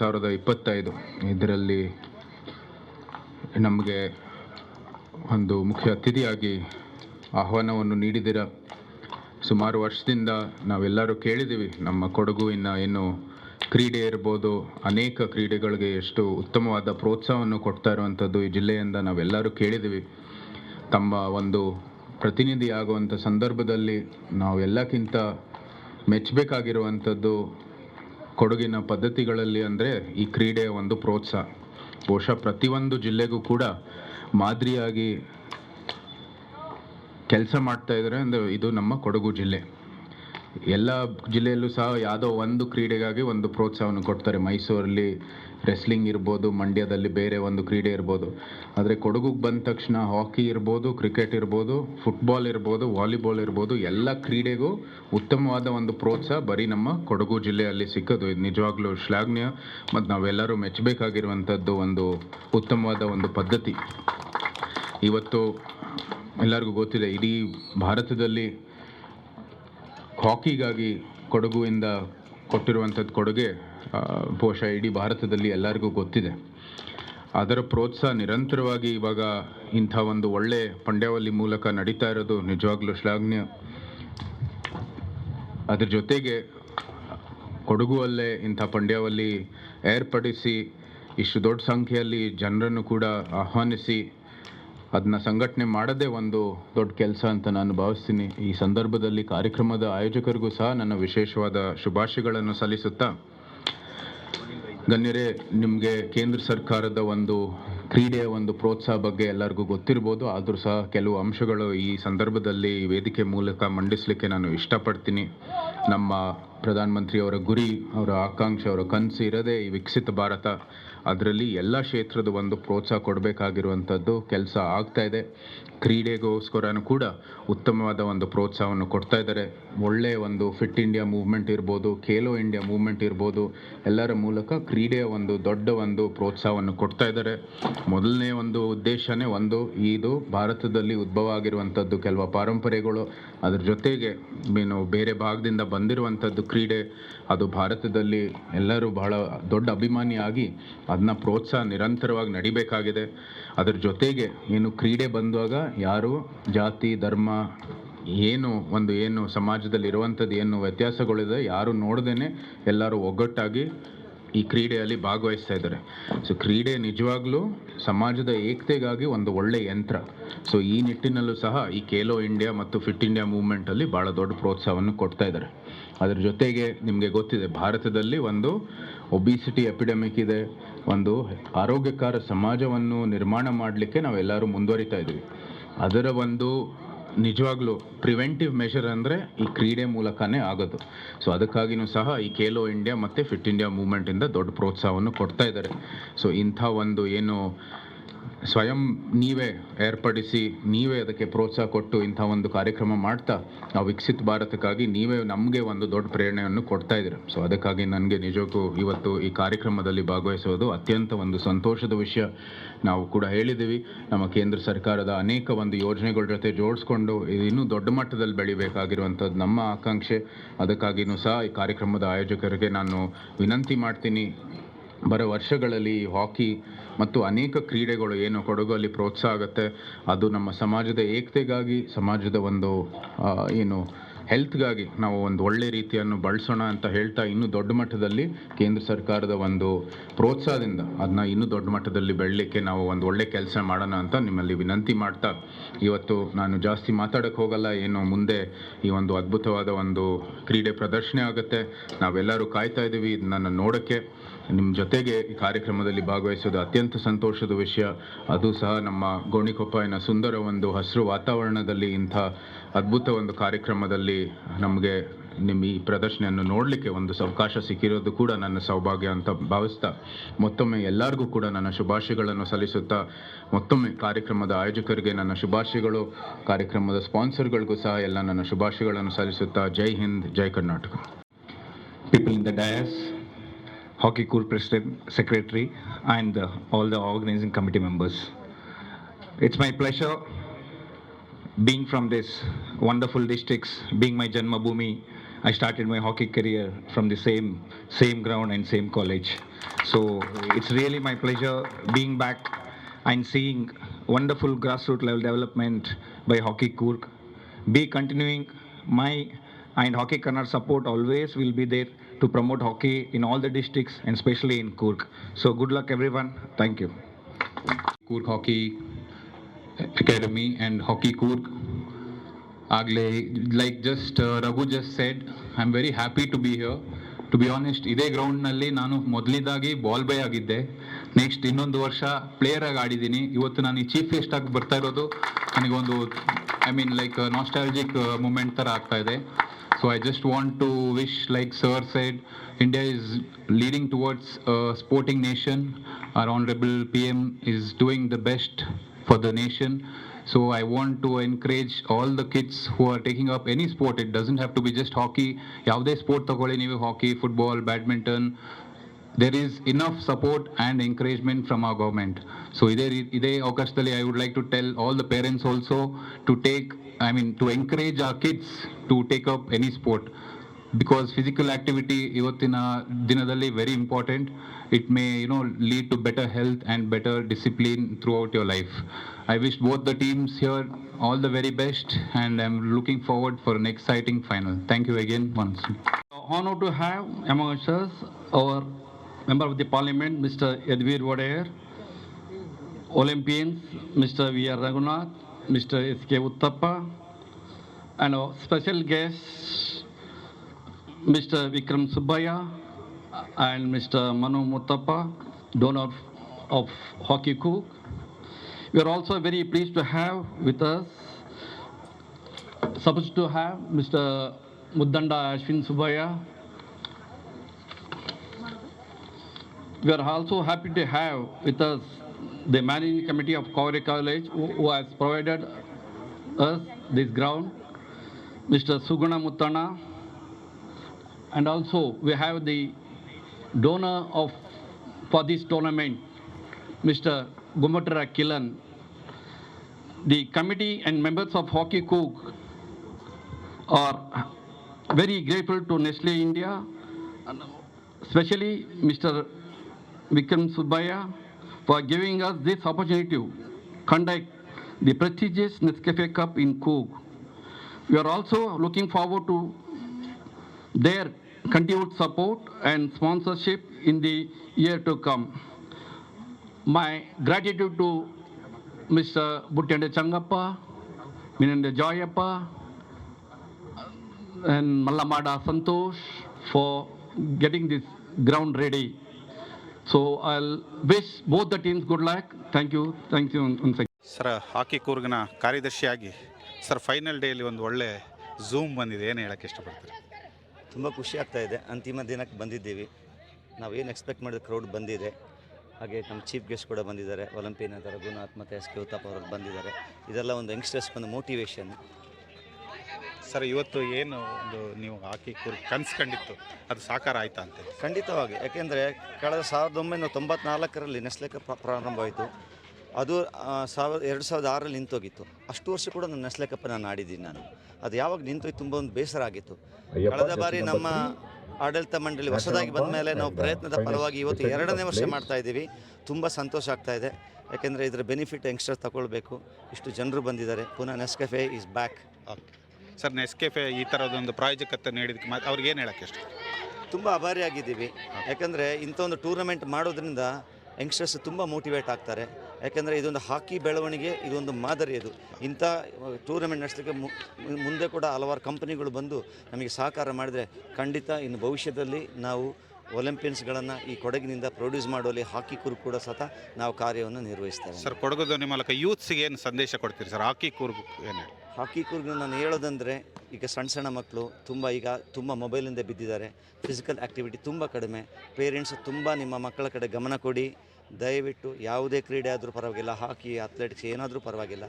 ಸಾವಿರದ ಇಪ್ಪತ್ತೈದು. ಇದರಲ್ಲಿ ನಮಗೆ ಒಂದು ಮುಖ್ಯ ಅತಿಥಿಯಾಗಿ ಆಹ್ವಾನವನ್ನು ನೀಡಿದಿರ. ಸುಮಾರು ವರ್ಷದಿಂದ ನಾವೆಲ್ಲರೂ ಕೇಳಿದ್ದೀವಿ ನಮ್ಮ ಕೊಡಗುವಿನ ಏನು ಕ್ರೀಡೆ ಇರ್ಬೋದು, ಅನೇಕ ಕ್ರೀಡೆಗಳಿಗೆ ಎಷ್ಟು ಉತ್ತಮವಾದ ಪ್ರೋತ್ಸಾಹವನ್ನು ಕೊಡ್ತಾ ಇರುವಂಥದ್ದು ಈ ಜಿಲ್ಲೆಯಿಂದ ನಾವೆಲ್ಲರೂ ಕೇಳಿದ್ದೀವಿ ತಮ್ಮ ಒಂದು ಪ್ರತಿನಿಧಿ ಆಗುವಂಥ ಸಂದರ್ಭದಲ್ಲಿ ನಾವೆಲ್ಲಕ್ಕಿಂತ ಮೆಚ್ಚಬೇಕಾಗಿರುವಂಥದ್ದು ಕೊಡಗಿನ ಪದ್ಧತಿಗಳಲ್ಲಿ ಅಂದರೆ ಈ ಕ್ರೀಡೆಯ ಒಂದು ಪ್ರೋತ್ಸಾಹ. ಬಹುಶಃ ಪ್ರತಿಯೊಂದು ಜಿಲ್ಲೆಗೂ ಕೂಡ ಮಾದರಿಯಾಗಿ ಕೆಲಸ ಮಾಡ್ತಾ ಇದ್ದಾರೆ ಅಂದರೆ ಇದು ನಮ್ಮ ಕೊಡಗು ಜಿಲ್ಲೆ. ಎಲ್ಲ ಜಿಲ್ಲೆಯಲ್ಲೂ ಸಹ ಯಾವುದೋ ಒಂದು ಕ್ರೀಡೆಗಾಗಿ ಒಂದು ಪ್ರೋತ್ಸಾಹವನ್ನು ಕೊಡ್ತಾರೆ. ಮೈಸೂರಲ್ಲಿ ರೆಸ್ಲಿಂಗ್ ಇರ್ಬೋದು, ಮಂಡ್ಯದಲ್ಲಿ ಬೇರೆ ಒಂದು ಕ್ರೀಡೆ ಇರ್ಬೋದು. ಆದರೆ ಕೊಡಗುಗೆ ಬಂದ ತಕ್ಷಣ ಹಾಕಿ ಇರ್ಬೋದು, ಕ್ರಿಕೆಟ್ ಇರ್ಬೋದು, ಫುಟ್ಬಾಲ್ ಇರ್ಬೋದು, ವಾಲಿಬಾಲ್ ಇರ್ಬೋದು, ಎಲ್ಲ ಕ್ರೀಡೆಗೂ ಉತ್ತಮವಾದ ಒಂದು ಪ್ರೋತ್ಸಾಹ ಬರೀ ನಮ್ಮ ಕೊಡಗು ಜಿಲ್ಲೆಯಲ್ಲಿ ಸಿಕ್ಕೋದು. ಇದು ನಿಜವಾಗ್ಲೂ ಶ್ಲಾಘನೀಯ. ಮತ್ತು ನಾವೆಲ್ಲರೂ ಮೆಚ್ಚಬೇಕಾಗಿರುವಂಥದ್ದು ಒಂದು ಉತ್ತಮವಾದ ಒಂದು ಪದ್ಧತಿ. ಇವತ್ತು ಎಲ್ಲರಿಗೂ ಗೊತ್ತಿದೆ, ಇಡೀ ಭಾರತದಲ್ಲಿ ಹಾಕಿಗಾಗಿ ಕೊಡಗುವಿಂದ ಕೊಟ್ಟಿರುವಂಥದ್ದು ಕೊಡುಗೆ. ಬಹುಶಃ ಇಡೀ ಭಾರತದಲ್ಲಿ ಎಲ್ಲರಿಗೂ ಗೊತ್ತಿದೆ. ಅದರ ಪ್ರೋತ್ಸಾಹ ನಿರಂತರವಾಗಿ ಇವಾಗ ಇಂಥ ಒಂದು ಒಳ್ಳೆ ಪಂಡ್ಯಾವಳಿ ಮೂಲಕ ನಡೀತಾ ಇರೋದು ನಿಜವಾಗ್ಲೂ ಶ್ಲಾಘನೀಯ. ಅದ್ರ ಜೊತೆಗೆ ಕೊಡಗುವಲ್ಲೇ ಇಂಥ ಪಂಡ್ಯಾವಳಿ ಏರ್ಪಡಿಸಿ ಇಷ್ಟು ದೊಡ್ಡ ಸಂಖ್ಯೆಯಲ್ಲಿ ಜನರನ್ನು ಕೂಡ ಆಹ್ವಾನಿಸಿ ಅದನ್ನ ಸಂಘಟನೆ ಮಾಡೋದೇ ಒಂದು ದೊಡ್ಡ ಕೆಲಸ ಅಂತ ನಾನು ಭಾವಿಸ್ತೀನಿ. ಈ ಸಂದರ್ಭದಲ್ಲಿ ಕಾರ್ಯಕ್ರಮದ ಆಯೋಜಕರಿಗೂ ಸಹ ನನ್ನ ವಿಶೇಷವಾದ ಶುಭಾಶಯಗಳನ್ನು ಸಲ್ಲಿಸುತ್ತಾ ಗಣ್ಯರೇ, ನಿಮಗೆ ಕೇಂದ್ರ ಸರ್ಕಾರದ ಒಂದು ಕ್ರೀಡೆಯ ಒಂದು ಪ್ರೋತ್ಸಾಹ ಬಗ್ಗೆ ಎಲ್ಲರಿಗೂ ಗೊತ್ತಿರ್ಬೋದು. ಆದರೂ ಸಹ ಕೆಲವು ಅಂಶಗಳು ಈ ಸಂದರ್ಭದಲ್ಲಿ ವೇದಿಕೆ ಮೂಲಕ ಮಂಡಿಸಲಿಕ್ಕೆ ನಾನು ಇಷ್ಟಪಡ್ತೀನಿ. ನಮ್ಮ ಪ್ರಧಾನಮಂತ್ರಿಯವರ ಗುರಿ, ಅವರ ಆಕಾಂಕ್ಷೆ, ಅವರ ಕನಸು ಇರೋದೇ ಈ ವಿಕಸಿತ ಭಾರತ. ಅದರಲ್ಲಿ ಎಲ್ಲ ಕ್ಷೇತ್ರದ ಒಂದು ಪ್ರೋತ್ಸಾಹ ಕೊಡಬೇಕಾಗಿರುವಂಥದ್ದು ಕೆಲಸ ಆಗ್ತಾ ಇದೆ. ಕ್ರೀಡೆಗೋಸ್ಕರನೂ ಕೂಡ ಉತ್ತಮವಾದ ಒಂದು ಪ್ರೋತ್ಸಾಹವನ್ನು ಕೊಡ್ತಾ ಇದ್ದಾರೆ. ಒಳ್ಳೆಯ ಒಂದು ಫಿಟ್ ಇಂಡಿಯಾ ಮೂವ್ಮೆಂಟ್ ಇರ್ಬೋದು, ಖೇಲೋ ಇಂಡಿಯಾ ಮೂವ್ಮೆಂಟ್ ಇರ್ಬೋದು, ಎಲ್ಲರ ಮೂಲಕ ಕ್ರೀಡೆಯ ಒಂದು ದೊಡ್ಡ ಒಂದು ಪ್ರೋತ್ಸಾಹವನ್ನು ಕೊಡ್ತಾ ಇದ್ದಾರೆ. ಮೊದಲನೇ ಒಂದು ಉದ್ದೇಶನೇ ಒಂದು, ಇದು ಭಾರತದಲ್ಲಿ ಉದ್ಭವ ಆಗಿರುವಂಥದ್ದು ಕೆಲವು ಪಾರಂಪರೆಗಳು. ಅದ್ರ ಜೊತೆಗೆ, ಏನು ಬೇರೆ ಭಾಗದಿಂದ ಬಂದಿರುವಂಥದ್ದು ಕ್ರೀಡೆ, ಅದು ಭಾರತದಲ್ಲಿ ಎಲ್ಲರೂ ಬಹಳ ದೊಡ್ಡ ಅಭಿಮಾನಿಯಾಗಿ ಅದನ್ನ ಪ್ರೋತ್ಸಾಹ ನಿರಂತರವಾಗಿ ನಡಿಬೇಕಾಗಿದೆ. ಅದರ ಜೊತೆಗೆ ಏನು ಕ್ರೀಡೆ ಬಂದಾಗ ಯಾರು, ಜಾತಿ, ಧರ್ಮ, ಏನು ಒಂದು ಏನು ಸಮಾಜದಲ್ಲಿ ಇರುವಂಥದ್ದು ಏನು ವ್ಯತ್ಯಾಸಗಳಿದೆ ಯಾರು ನೋಡ್ದೇನೆ ಎಲ್ಲರೂ ಒಗ್ಗಟ್ಟಾಗಿ ಈ ಕ್ರೀಡೆಯಲ್ಲಿ ಭಾಗವಹಿಸ್ತಾ ಇದ್ದಾರೆ. ಸೊ ಕ್ರೀಡೆ ನಿಜವಾಗ್ಲೂ ಸಮಾಜದ ಏಕತೆಗಾಗಿ ಒಂದು ಒಳ್ಳೆ ಯಂತ್ರ. ಸೊ ಈ ನಿಟ್ಟಿನಲ್ಲೂ ಸಹ ಈ ಖೇಲೋ ಇಂಡಿಯಾ ಮತ್ತು ಫಿಟ್ ಇಂಡಿಯಾ ಮೂವ್ಮೆಂಟಲ್ಲಿ ಭಾಳ ದೊಡ್ಡ ಪ್ರೋತ್ಸಾಹವನ್ನು ಕೊಡ್ತಾ ಇದ್ದಾರೆ. ಅದ್ರ ಜೊತೆಗೆ ನಿಮಗೆ ಗೊತ್ತಿದೆ, ಭಾರತದಲ್ಲಿ ಒಂದು ಒಬಿಸಿಟಿ ಎಪಿಡೆಮಿಕ್ ಇದೆ, ಒಂದು ಆರೋಗ್ಯಕರ ಸಮಾಜವನ್ನು ನಿರ್ಮಾಣ ಮಾಡಲಿಕ್ಕೆ ನಾವೆಲ್ಲರೂ ಮುಂದುವರಿತಾ ಇದ್ದೀವಿ. ಅದರ ಒಂದು ನಿಜವಾಗ್ಲೂ ಪ್ರಿವೆಂಟಿವ್ ಮೆಷರ್ ಅಂದರೆ ಈ ಕ್ರೀಡೆ ಮೂಲಕನೇ ಆಗೋದು. ಸೊ ಅದಕ್ಕಾಗಿನೂ ಸಹ ಈ ಖೇಲೋ ಇಂಡಿಯಾ ಮತ್ತು ಫಿಟ್ ಇಂಡಿಯಾ ಮೂವ್ಮೆಂಟಿಂದ ದೊಡ್ಡ ಪ್ರೋತ್ಸಾಹವನ್ನು ಕೊಡ್ತಾ ಇದ್ದಾರೆ. ಸೊ ಇಂಥ ಒಂದು ಏನು ಸ್ವಯಂ ನೀವೇ ಏರ್ಪಡಿಸಿ, ನೀವೇ ಅದಕ್ಕೆ ಪ್ರೋತ್ಸಾಹ ಕೊಟ್ಟು ಇಂಥ ಒಂದು ಕಾರ್ಯಕ್ರಮ ಮಾಡ್ತಾ ನಾವು ವಿಕಸಿತ ಭಾರತಕ್ಕಾಗಿ ನೀವೇ ನಮಗೆ ಒಂದು ದೊಡ್ಡ ಪ್ರೇರಣೆಯನ್ನು ಕೊಡ್ತಾ ಇದ್ದೀರಿ. ಸೊ ಅದಕ್ಕಾಗಿ ನನಗೆ ನಿಜಕ್ಕೂ ಇವತ್ತು ಈ ಕಾರ್ಯಕ್ರಮದಲ್ಲಿ ಭಾಗವಹಿಸೋದು ಅತ್ಯಂತ ಒಂದು ಸಂತೋಷದ ವಿಷಯ. ನಾವು ಕೂಡ ಹೇಳಿದ್ದೀವಿ, ನಮ್ಮ ಕೇಂದ್ರ ಸರ್ಕಾರದ ಅನೇಕ ಒಂದು ಯೋಜನೆಗಳ ಜೊತೆ ಜೋಡಿಸ್ಕೊಂಡು ಇನ್ನೂ ದೊಡ್ಡ ಮಟ್ಟದಲ್ಲಿ ಬೆಳಿಬೇಕಾಗಿರುವಂಥದ್ದು ನಮ್ಮ ಆಕಾಂಕ್ಷೆ. ಅದಕ್ಕಾಗಿಯೂ ಸಹ ಈ ಕಾರ್ಯಕ್ರಮದ ಆಯೋಜಕರಿಗೆ ನಾನು ವಿನಂತಿ ಮಾಡ್ತೀನಿ. ಬರೋ ವರ್ಷಗಳಲ್ಲಿ ಹಾಕಿ ಮತ್ತು ಅನೇಕ ಕ್ರೀಡೆಗಳು ಏನು ಕೊಡಗಲ್ಲಿ ಪ್ರೋತ್ಸಾಹ ಆಗುತ್ತೆ. ಅದು ನಮ್ಮ ಸಮಾಜದ ಏಕತೆಗಾಗಿ, ಸಮಾಜದ ಒಂದು ಏನು ಹೆಲ್ತ್ಗಾಗಿ ನಾವು ಒಂದು ಒಳ್ಳೆ ರೀತಿಯನ್ನು ಬಳಸೋಣ ಅಂತ ಹೇಳ್ತಾ ಇನ್ನೂ ದೊಡ್ಡ ಮಟ್ಟದಲ್ಲಿ ಕೇಂದ್ರ ಸರ್ಕಾರದ ಒಂದು ಪ್ರೋತ್ಸಾಹದಿಂದ ಅದನ್ನ ಇನ್ನೂ ದೊಡ್ಡ ಮಟ್ಟದಲ್ಲಿ ಬೆಳಲಿಕ್ಕೆ ನಾವು ಒಂದು ಒಳ್ಳೆ ಕೆಲಸ ಮಾಡೋಣ ಅಂತ ನಿಮ್ಮಲ್ಲಿ ವಿನಂತಿ ಮಾಡ್ತಾ. ಇವತ್ತು ನಾನು ಜಾಸ್ತಿ ಮಾತಾಡೋಕ್ಕೆ ಹೋಗಲ್ಲ, ಏನು ಮುಂದೆ ಈ ಒಂದು ಅದ್ಭುತವಾದ ಒಂದು ಕ್ರೀಡೆ ಪ್ರದರ್ಶನ ಆಗುತ್ತೆ. ನಾವೆಲ್ಲರೂ ಕಾಯ್ತಾ ಇದ್ದೀವಿ ಇದನ್ನ ನೋಡೋಕ್ಕೆ. ನಿಮ್ಮ ಜೊತೆಗೆ ಈ ಕಾರ್ಯಕ್ರಮದಲ್ಲಿ ಭಾಗವಹಿಸೋದು ಅತ್ಯಂತ ಸಂತೋಷದ ವಿಷಯ. ಅದು ಸಹ ನಮ್ಮ ಗೋಣಿಕೊಪ್ಪನ ಸುಂದರ ಒಂದು ಹಸಿರು ವಾತಾವರಣದಲ್ಲಿ ಇಂಥ ಅದ್ಭುತ ಒಂದು ಕಾರ್ಯಕ್ರಮದಲ್ಲಿ ನಮಗೆ ನಿಮ್ಮ ಈ ಪ್ರದರ್ಶನೆಯನ್ನು ನೋಡಲಿಕ್ಕೆ ಒಂದು ಅವಕಾಶ ಸಿಕ್ಕಿರೋದು ಕೂಡ ನನ್ನ ಸೌಭಾಗ್ಯ ಅಂತ ಭಾವಿಸ್ತಾ ಮತ್ತೊಮ್ಮೆ ಎಲ್ಲರಿಗೂ ಕೂಡ ನನ್ನ ಶುಭಾಶಯಗಳನ್ನು ಸಲ್ಲಿಸುತ್ತಾ ಮತ್ತೊಮ್ಮೆ ಕಾರ್ಯಕ್ರಮದ ಆಯೋಜಕರಿಗೆ ನನ್ನ ಶುಭಾಶಯಗಳು ಕಾರ್ಯಕ್ರಮದ ಸ್ಪಾನ್ಸರ್ಗಳಿಗೂ ಸಹ ಎಲ್ಲ ನನ್ನ ಶುಭಾಶಯಗಳನ್ನು ಸಲ್ಲಿಸುತ್ತಾ Jai Hind Jai Karnataka. People in the dais, Hockey Cool President, Secretary, and uh, all the organizing committee members. It's my pleasure being from this wonderful districts, being my Janma Bhumi, I started my hockey career from the same same ground and same college. So it's really my pleasure being back and seeing wonderful grassroots level development by Hockey Kurk. Be continuing my and Hockey Kannada support always will be there to promote hockey in all the districts and especially in Kurk. So, good luck, everyone. Thank you. Coorg hockey academy and hockey Coorg ಆಗಲೇ like just Raghu just said I am very happy to be here to be honest ಇದೇ ಗ್ರೌಂಡ್ನಲ್ಲಿ ನಾನು ಮೊದಲಿದಾಗಿ ball boy ಆಗಿದ್ದೆ next ಇನ್ನೊಂದು ವರ್ಷ player ಆಗಿ ಆಡಿದ್ದೀನಿ ಇವತ್ತು ನಾನು ಈ ಚೀಫ್ ಗೆಸ್ಟ್ ಆಗಿ ಬರ್ತಾ ಇರೋದು ನನಗೊಂದು I mean like nostalgic moment ಥರ ಆಗ್ತಾ ಇದೆ So I just want to wish like sir side India is leading towards a sporting nation. Our honorable PM is doing the best for the nation. So I want to encourage all the kids who are taking up any sport. It doesn't have to be just hockey. ಯಾವುದೇ sport ತಗೊಳ್ಳಿ ನೀವು hockey football badminton there is enough support and encouragement from our government. So ಇದೇ ರೀ- ಇದೇ ಅವಕಾಶದಲ್ಲಿ I would like to tell all the parents also to take, I mean, to encourage our kids to take up any sport. Because physical activity ಇವತ್ತಿನ ದಿನದಲ್ಲಿ very important. It may, you know, lead to better health and better discipline throughout your life. I wish both the teams here all the very best and I'm looking forward for an exciting final. Thank you again once. honor to have among us our Member of the Parliament, Mr. Edwir Wadeyer, Olympians, Mr. V. R. Raghunath, Mr. S. K. Uttappa, and our special guests, Mr. Vikram Subbaya and Mr. Manu Muttappa, donor of Hockey Cook. We are also very pleased to have with us supposed to have Mr. Muddanda Ashwin Subaya. We are also happy to have with us the managing committee of Kaveri College who, has provided us this ground, Mr. Suguna Muttana. And also we have the donor of for this tournament, Mr. Gumatra Kilan. The committee and members of Hockey Cook are very grateful to Nestle India, especially Mr. Vikram Subbaya for giving us this opportunity to conduct the prestigious Nescafe Cup in Cook. We are also looking forward to their continued support and sponsorship in the year to come. My gratitude to Mr. Buttende Changappa, Minanda Joyappa, and Mallamada Santosh for getting this ground ready. So I'll wish both the teams good luck. Thank you. Thank you once again. Sir hockey ಕೂರ್ಗನ ಕಾರ್ಯದರ್ಶಿಯಾಗಿ sir final daily ಒಂದು ಒಳ್ಳೆ zoom ಬಂದಿದೆ. ಏನು ಹೇಳಕ್ಕೆ ಇಷ್ಟಪಡ್ತೀರಿ? ತುಂಬ ಖುಷಿ ಆಗ್ತಾ ಇದೆ. ಅಂತಿಮ ದಿನಕ್ಕೆ ಬಂದಿದ್ದೀವಿ. ನಾವೇನು ಎಕ್ಸ್ಪೆಕ್ಟ್ ಮಾಡಿದ ಕ್ರೌಡ್ ಬಂದಿದೆ. ಹಾಗೆ ನಮ್ಮ ಚೀಫ್ ಗೆಸ್ಟ್ ಕೂಡ ಬಂದಿದ್ದಾರೆ. ಒಲಂಪಿಯನ್ ಅಂತ ರಘುನಾಥ್ ಮತ್ತು ಎಸ್ ಕೆ ಉತ್ತಪ್ಪ ಅವರು ಬಂದಿದ್ದಾರೆ. ಇದೆಲ್ಲ ಒಂದು ಯಂಗ್ಸ್ಟರ್ಸ್ ಒಂದು ಮೋಟಿವೇಶನ್ ಸರ್ ಇವತ್ತು ಏನು ಒಂದು ನೀವು ಹಾಕಿ ಕುರಿ ಕನ್ಸ್ಕೊಂಡಿತ್ತು ಅದು ಸಾಕಾರ ಆಯ್ತಾ ಅಂತ ಖಂಡಿತವಾಗಿ. ಯಾಕೆಂದರೆ ಕಳೆದ ಸಾವಿರದ ಒಂಬೈನೂರ ತೊಂಬತ್ನಾಲ್ಕರಲ್ಲಿ ನೆಸ್ಲೆಕ ಪ್ರಾರಂಭವಾಯಿತು. ಅದು ಸಾವಿರದ ಎರಡು ಸಾವಿರದ ಆರಲ್ಲಿ ನಿಂತೋಗಿತ್ತು. ಅಷ್ಟು ವರ್ಷ ಕೂಡ ನಾನು ನೆಸ್ಲೆ ಕಪ್ ನಾನು. ಆಡಿದ್ದೀನಿ ನಾನು ಅದು ಯಾವಾಗ ನಿಂತೋಗಿ ತುಂಬ ಒಂದು ಬೇಸರ ಆಗಿತ್ತು. ಕಳೆದ ಬಾರಿ ನಮ್ಮ ಆಡಳಿತ ಮಂಡಳಿ ಹೊಸದಾಗಿ ಬಂದ ಮೇಲೆ ನಾವು ಪ್ರಯತ್ನದ ಫಲವಾಗಿ ಇವತ್ತು ಎರಡನೇ ವರ್ಷ ಮಾಡ್ತಾ ಇದ್ದೀವಿ. ತುಂಬ ಸಂತೋಷ ಆಗ್ತಾ ಇದೆ. ಯಾಕೆಂದರೆ ಇದರ ಬೆನಿಫಿಟ್ ಯಂಗ್ಸ್ಟರ್ ತಗೊಳ್ಬೇಕು. ಇಷ್ಟು ಜನರು ಬಂದಿದ್ದಾರೆ. ಪುನಃ Nescafe is back okay sir Nescafe ಈ ಥರದೊಂದು ಪ್ರಾಯೋಜಕತ್ವ ನೀಡಿದಕ್ಕೆ ಮತ್ತು ಅವ್ರಿಗೆ ಏನು ಹೇಳಕ್ಕೆ ಇಷ್ಟ? ತುಂಬ ಅಭಾರಿಯಾಗಿದ್ದೀವಿ ಯಾಕಂದರೆ ಇಂಥ ಒಂದು ಟೂರ್ನಮೆಂಟ್ ಮಾಡೋದ್ರಿಂದ ಯಂಗ್ಸ್ಟರ್ಸ್ ತುಂಬ ಮೋಟಿವೇಟ್ ಆಗ್ತಾರೆ. ಯಾಕೆಂದರೆ ಇದೊಂದು ಹಾಕಿ ಬೆಳವಣಿಗೆ ಇದೊಂದು ಮಾದರಿ ಇದು ಇಂಥ ಟೂರ್ನಮೆಂಟ್ ನಡೆಸಲಿಕ್ಕೆ ಮುಂದೆ ಕೂಡ ಹಲವಾರು ಕಂಪನಿಗಳು ಬಂದು ನಮಗೆ ಸಹಕಾರ ಮಾಡಿದರೆ ಖಂಡಿತ ಇನ್ನು ಭವಿಷ್ಯದಲ್ಲಿ ನಾವು ಒಲಿಂಪಿಯನ್ಸ್ಗಳನ್ನು ಈ ಕೊಡಗಿನಿಂದ ಪ್ರೊಡ್ಯೂಸ್ ಮಾಡುವಲ್ಲಿ ಹಾಕಿ ಕುರು ಕೂಡ ಸತ ನಾವು ಕಾರ್ಯವನ್ನು ನಿರ್ವಹಿಸ್ತೇವೆ. ಸರ್ ಕೊಡಗು ನಿಮ್ಮ ಮೂಲಕ ಯೂತ್ಸ್ಗೆ ಏನು ಸಂದೇಶ ಕೊಡ್ತೀರಿ ಸರ್? ಹಾಕಿ ಕೂರ್ಗ್ ಏನು ಹೇಳಿ? ಹಾಕಿ ಕುರ್ಗು ನಾನು ಹೇಳೋದಂದರೆ ಈಗ ಸಣ್ಣ ಸಣ್ಣ ಮಕ್ಕಳು ತುಂಬ ಈಗ ತುಂಬ ಮೊಬೈಲಿಂದ ಬಿದ್ದಿದ್ದಾರೆ. ಫಿಸಿಕಲ್ ಆ್ಯಕ್ಟಿವಿಟಿ ತುಂಬ ಕಡಿಮೆ. ಪೇರೆಂಟ್ಸ್ ತುಂಬ ನಿಮ್ಮ ಮಕ್ಕಳ ಕಡೆ ಗಮನ ಕೊಡಿ. ದಯವಿಟ್ಟು ಯಾವುದೇ ಕ್ರೀಡೆ ಆದರೂ ಪರವಾಗಿಲ್ಲ. ಹಾಕಿ ಅಥ್ಲೆಟಿಕ್ಸ್ ಏನಾದರೂ ಪರವಾಗಿಲ್ಲ.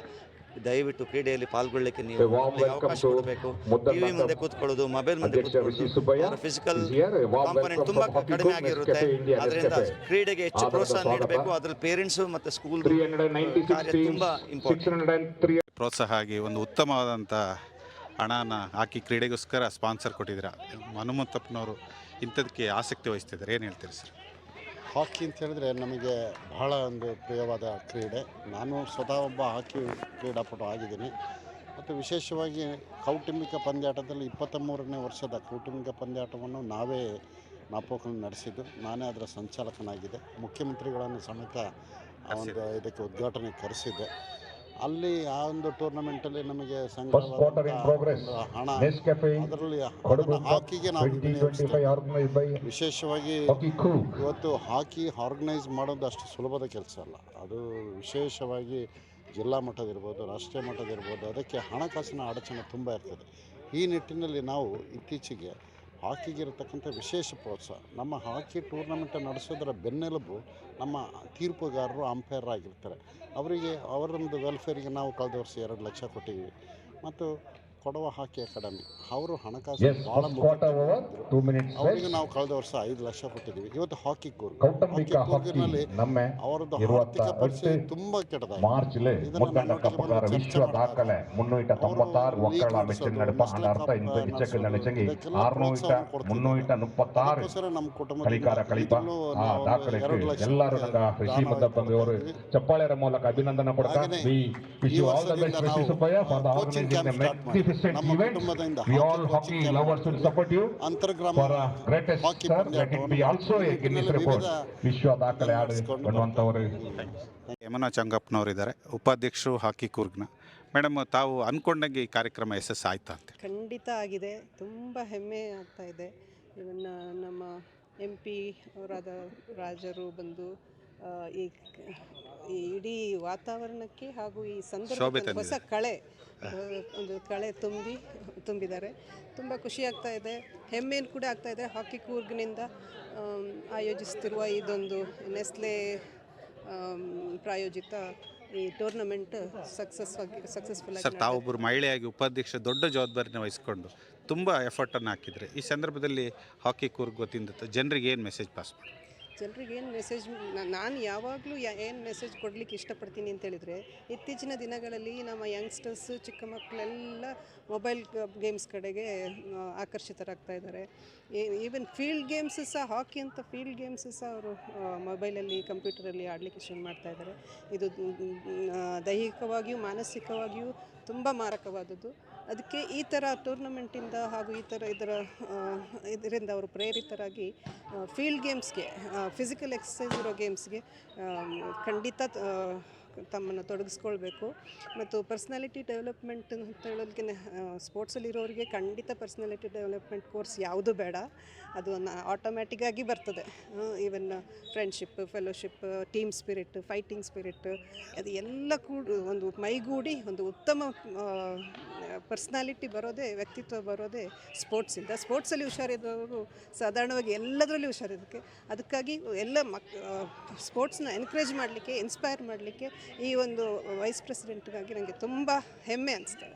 ದಯವಿಟ್ಟು ಕ್ರೀಡೆಯಲ್ಲಿ ಪಾಲ್ಗೊಳ್ಳಲಿಕ್ಕೆ ನೀವು ಅವಕಾಶ ಕೊಡಬೇಕು. ಟಿವಿ ಮುಂದೆ ಕೂತ್ಕೊಳ್ಳೋದು ಮೊಬೈಲ್ ಮುಂದೆ ಕೂತ್ಕೊಳ್ಳೋದು. ಫಿಸಿಕಲ್ ಕಾಂಪೊನೆಂಟ್ ತುಂಬ ಕಡಿಮೆ ಆಗಿರುತ್ತೆ. ಅದರಿಂದ ಕ್ರೀಡೆಗೆ ಹೆಚ್ಚು ಪ್ರೋತ್ಸಾಹ ನೀಡಬೇಕು. ಅದರಲ್ಲಿ ಪೇರೆಂಟ್ಸ್ ಮತ್ತೆ ಸ್ಕೂಲ್ ಕಾರ್ಯ ತುಂಬಾ ಇಂಪಾರ್ಟೆಂಟ್ ಪ್ರೋತ್ಸಾಹ ಆಗಿ ಒಂದು ಉತ್ತಮವಾದಂಥ ಹಣನ ಹಾಕಿ ಕ್ರೀಡೆಗೋಸ್ಕರ ಸ್ಪಾನ್ಸರ್ ಕೊಟ್ಟಿದ್ದೀರ. ಹನುಮಂತಪ್ಪನವರು ಇಂಥದಕ್ಕೆ ಆಸಕ್ತಿ ವಹಿಸ್ತಿದ್ದಾರೆ. ಏನು ಹೇಳ್ತೀರಿ ಸರ್? ಹಾಕಿ ಅಂತ ಹೇಳಿದ್ರೆ ನಮಗೆ ಬಹಳ ಒಂದು ಪ್ರಿಯವಾದ ಕ್ರೀಡೆ. ನಾನು ಸ್ವತಃ ಒಬ್ಬ ಹಾಕಿ ಕ್ರೀಡಾಪಟು ಆಗಿದ್ದೀನಿ. ಮತ್ತು ವಿಶೇಷವಾಗಿ ಕೌಟುಂಬಿಕ ಪಂದ್ಯಾಟದಲ್ಲಿ ಇಪ್ಪತ್ತ ಮೂರನೇ ವರ್ಷದ ಕೌಟುಂಬಿಕ ಪಂದ್ಯಾಟವನ್ನು ನಾವೇ ನಾಪೋಕನ್ನು ನಡೆಸಿದ್ದು. ನಾನೇ ಅದರ ಸಂಚಾಲಕನಾಗಿದೆ ಮುಖ್ಯಮಂತ್ರಿಗಳನ್ನು ಸಮೇತ ಒಂದು ಇದಕ್ಕೆ ಉದ್ಘಾಟನೆ ಕರೆಸಿದ್ದೆ. ಅಲ್ಲಿ ಆ ಒಂದು ಟೂರ್ನಮೆಂಟಲ್ಲಿ ನಮಗೆ in progress. ಸಂಗ್ರಹವಾದಂಥ ಹಣ ಅದರಲ್ಲಿ ಹಾಕಿಗೆ ನಾವು 2025 organized by ವಿಶೇಷವಾಗಿ. ಇವತ್ತು ಹಾಕಿ ಆರ್ಗನೈಸ್ ಮಾಡೋದು ಅಷ್ಟು ಸುಲಭದ ಕೆಲಸ ಅಲ್ಲ ಅದು ವಿಶೇಷವಾಗಿ ಜಿಲ್ಲಾ ಮಟ್ಟದಿರ್ಬೋದು ರಾಷ್ಟ್ರೀಯ ಮಟ್ಟದಿರ್ಬೋದು ಅದಕ್ಕೆ ಹಣಕಾಸಿನ ಅಡಚಣೆ ತುಂಬ ಇರ್ತದೆ ಈ ನಿಟ್ಟಿನಲ್ಲಿ ನಾವು ಇತ್ತೀಚೆಗೆ ಹಾಕಿಗೆ ಇರತಕ್ಕಂಥ ವಿಶೇಷ ಪ್ರೋತ್ಸಾಹ. ನಮ್ಮ ಹಾಕಿ ಟೂರ್ನಮೆಂಟ್ ನಡೆಸೋದರ ಬೆನ್ನೆಲುಬು ನಮ್ಮ ತೀರ್ಪುಗಾರರು ಅಂಪೈರ್ ಆಗಿರ್ತಾರೆ. ಅವರಿಗೆ, ಅವರೊಂದು ವೆಲ್ಫೇರಿಗೆ ನಾವು ಕಳೆದ ವರ್ಷ ಎರಡು ಲಕ್ಷ ಕೊಟ್ಟಿದ್ದೀವಿ. ಮತ್ತು ಕೊಡವ ಹಾಕಿ ಅಕಾಡೆಮಿ. ಅವರು ಹಣಕಾಸು ಭಾಳ two ಅವರಿಗೆ ನಾವು ಕಳೆದ ವರ್ಷ ಐದು ಲಕ್ಷ ಕೊಟ್ಟಿದ್ದೀವಿ. ಇವತ್ತು ಹಾಕಿ ಕೂರ್ ಹಾಕಿ ಕೂರ್ಗಿನಲ್ಲಿ ನಮ್ಮ ಅವರದ್ದು ಆರ್ಥಿಕ ಪರಿಸ್ಥಿತಿ ತುಂಬಾ ಕೆಟ್ಟದಾಗಿದೆ. ಇದನ್ನ ಚರ್ಚೆ ಅದಕ್ಕೋಸ್ಕರ ನಮ್ಮ ಕುಟುಂಬದ ಚಪ್ಪಾಳೆಯರ ಮೂಲಕ ಅಭಿನಂದನೆ ಕೊಡ್ತಾ ಹಾಗೇನೆ ವಿ ನಮ್ಮ ಇವೆಂಟ್ ಕುಟುಂಬದಿಂದ we hockey all coaching hockey camp lovers will ಮಾಡ್ತೀವಿ. Support you ಅಂತರ್ಗ್ರಾಮ for greatest hockey sir let it be also a Guinness report ವಿಶ್ವ ದಾಖಲೆ ಆಡಿ ಕೊಡುವಂತವರು ಯಮುನಾ ಚಂಗಪ್ಪನವರಿದ್ದಾರೆ. ಉಪಾಧ್ಯಕ್ಷರು ಹಾಕಿ ಕೂರ್ಗ್ನ. ಮೇಡಮ್ ತಾವು ಅಂದ್ಕೊಂಡಂಗೆ ಈ ಕಾರ್ಯಕ್ರಮ ಯಶಸ್ಸು ಆಯ್ತಾ ಅಂತ ಖಂಡಿತ ಆಗಿದೆ. ತುಂಬ ಹೆಮ್ಮೆ ಆಗ್ತಾ ಇದೆ. ಇವನ್ನ ನಮ್ಮ ಎಂ ಪಿ ಅವರಾದ ರಾಜರು ಬಂದು ಈ ಈ ಇಡೀ ವಾತಾವರಣಕ್ಕೆ ಹಾಗೂ ಈ ಸಂದರ್ಭ ಸಂದರ್ಭದಲ್ಲಿ ಹೊಸ. ಕಳೆ ಒಂದು ಕಳೆ ತುಂಬಿ ತುಂಬಿದ್ದಾರೆ. ತುಂಬ ಖುಷಿ ಆಗ್ತಾ ಇದೆ. ಹೆಮ್ಮೆಯನ್ನು ಕೂಡ ಆಗ್ತಾ ಇದೆ. ಹಾಕಿ ಕೂರ್ಗ್ನಿಂದ ಆಯೋಜಿಸ್ತಿರುವ ಇದೊಂದು ನೆಸ್ಲೆ ಪ್ರಾಯೋಜಿತ ಈ ಟೂರ್ನಮೆಂಟ್ ಸಕ್ಸಸ್ ಆಗಿ ಸಕ್ಸಸ್ಫುಲ್ ಸರ್ ತಾವೊಬ್ಬರು ಮಹಿಳೆಯಾಗಿ ಉಪಾಧ್ಯಕ್ಷ ದೊಡ್ಡ ಜವಾಬ್ದಾರಿನ ವಹಿಸಿಕೊಂಡು ತುಂಬ ಎಫರ್ಟನ್ನು ಹಾಕಿದರೆ. ಈ ಸಂದರ್ಭದಲ್ಲಿ ಹಾಕಿ ಕೂರ್ಗ್ ವತಿಯಿಂದ ಜನರಿಗೆ ಏನು ಮೆಸೇಜ್ ಪಾಸ್ ಮಾಡಿ? ಜನರಿಗೆ ಏನು ಮೆಸೇಜ್ ನಾನು ಯಾವಾಗಲೂ ಏನು ಮೆಸೇಜ್ ಕೊಡಲಿಕ್ಕೆ ಇಷ್ಟಪಡ್ತೀನಿ ಅಂತ ಹೇಳಿದರೆ, ಇತ್ತೀಚಿನ ದಿನಗಳಲ್ಲಿ ನಮ್ಮ ಯಂಗ್ಸ್ಟರ್ಸ್ ಚಿಕ್ಕ ಮಕ್ಕಳೆಲ್ಲ ಮೊಬೈಲ್ ಗೇಮ್ಸ್ ಕಡೆಗೆ ಆಕರ್ಷಿತರಾಗ್ತಾ ಇದ್ದಾರೆ. ಈವನ್ ಫೀಲ್ಡ್ ಗೇಮ್ಸ್ ಸಹ ಹಾಕಿ ಅಂತ ಫೀಲ್ಡ್ ಗೇಮ್ಸ್ ಸಹ ಅವರು ಮೊಬೈಲಲ್ಲಿ ಕಂಪ್ಯೂಟರಲ್ಲಿ ಆಡಲಿಕ್ಕೆ ಶುರು ಮಾಡ್ತಾ ಇದ್ದಾರೆ. ಇದು ದೈಹಿಕವಾಗಿಯೂ, ಮಾನಸಿಕವಾಗಿಯೂ ತುಂಬ ಮಾರಕವಾದದ್ದು. ಅದಕ್ಕೆ ಈ ಥರ ಟೂರ್ನಮೆಂಟಿಂದ ಹಾಗೂ ಈ ಥರ ಇದರ ಇದರಿಂದ ಅವರು ಪ್ರೇರಿತರಾಗಿ ಫೀಲ್ಡ್ ಗೇಮ್ಸ್ಗೆ ಫಿಸಿಕಲ್ ಎಕ್ಸಸೈಸ್ ಇರೋ ಗೇಮ್ಸ್ಗೆ ಖಂಡಿತ ತಮ್ಮನ್ನು ತೊಡಗಿಸ್ಕೊಳ್ಬೇಕು. ಮತ್ತು ಪರ್ಸ್ನಾಲಿಟಿ ಡೆವಲಪ್ಮೆಂಟ್ ಅಂತ ಹೇಳೋದಕ್ಕೆ ಸ್ಪೋರ್ಟ್ಸಲ್ಲಿರೋರಿಗೆ ಖಂಡಿತ ಪರ್ಸ್ನಾಲಿಟಿ ಡೆವಲಪ್ಮೆಂಟ್ ಕೋರ್ಸ್ ಯಾವುದು ಬೇಡ. ಅದು ಆಟೋಮ್ಯಾಟಿಕ್ಕಾಗಿ ಬರ್ತದೆ. Even friendship fellowship team spirit fighting spirit ಅದು ಎಲ್ಲ ಕೂಡ ಒಂದು ಮೈಗೂಡಿ ಒಂದು ಉತ್ತಮ ಪರ್ಸ್ನಾಲಿಟಿ ಬರೋದೇ, ವ್ಯಕ್ತಿತ್ವ ಬರೋದೇ ಸ್ಪೋರ್ಟ್ಸಿಂದ ಸ್ಪೋರ್ಟ್ಸಲ್ಲಿ ಹುಷಾರಿದ್ದವರು ಸಾಧಾರಣವಾಗಿ ಎಲ್ಲದರಲ್ಲಿ ಹುಷಾರಿದ್ದಕ್ಕೆ. ಅದಕ್ಕಾಗಿ ಎಲ್ಲ ಮಕ್ ಸ್ಪೋರ್ಟ್ಸ್ನ ಎನ್ಕರೇಜ್ ಮಾಡಲಿಕ್ಕೆ ಇನ್ಸ್ಪೈರ್ ಮಾಡಲಿಕ್ಕೆ ಈ ಒಂದು ವೈಸ್ ಪ್ರೆಸಿಡೆಂಟ್ಗಾಗಿ ನನಗೆ ತುಂಬ ಹೆಮ್ಮೆ ಅನಿಸ್ತದೆ.